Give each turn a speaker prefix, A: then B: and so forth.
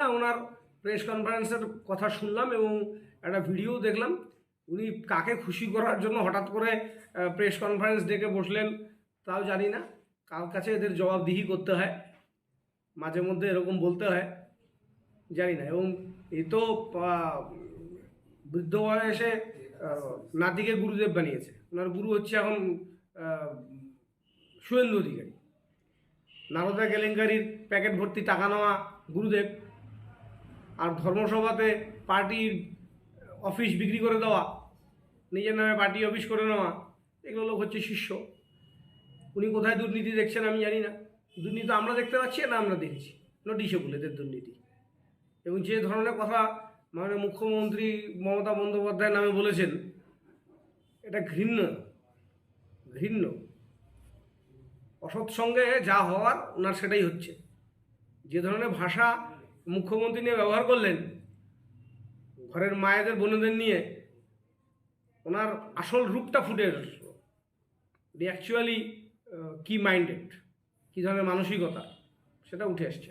A: ওনার press কনফারেন্সের কথা শুনলাম এবং একটা ভিডিও দেখলাম। উনি কাকে খুশি করার জন্য হঠাৎ করে প্রেস কনফারেন্স ডেকে বসলেন, তাও জানি না। কার কাছে এদের জবাবদিহি করতে হয়? মাঝে মধ্যে এরকম বলতে হয়, জানি না। এবং এ তো বৃদ্ধ বয়সে নাতিকে গুরুদেব বানিয়েছে। ওনার গুরু হচ্ছে এখন শুভেন্দু অধিকারী। নারদা কেলেঙ্কারির প্যাকেট ভর্তি টাকা নেওয়া গুরুদেব। আর ধর্মসভাতে পার্টির অফিস বিক্রি করে দেওয়া, নিজের নামে পার্টি অফিস করে নেওয়া, এগুলো লোক হচ্ছে শিষ্য। উনি কোথায় দুর্নীতি দেখছেন আমি জানি না। দুর্নীতি আমরা দেখতে পাচ্ছি না আমরা দেখেছি। নোটিশে এদের দুর্নীতি। এবং যে ধরনের কথা মানে মুখ্যমন্ত্রী মমতা বন্দ্যোপাধ্যায় নামে বলেছেন, এটা ঘৃণ্য। ঘৃণ্য। অসৎ সঙ্গে যা হওয়ার, ওনার সেটাই হচ্ছে। যে ধরনের ভাষা মুখ্যমন্ত্রী নিয়ে ব্যবহার করলেন, ঘরের মায়েদের, বোনেদের নিয়ে, ওনার আসল রূপটা ফুটে আসলো অ্যাকচুয়ালি কি মাইন্ডেড কী ধরনের মানসিকতা, সেটা উঠে আসছে।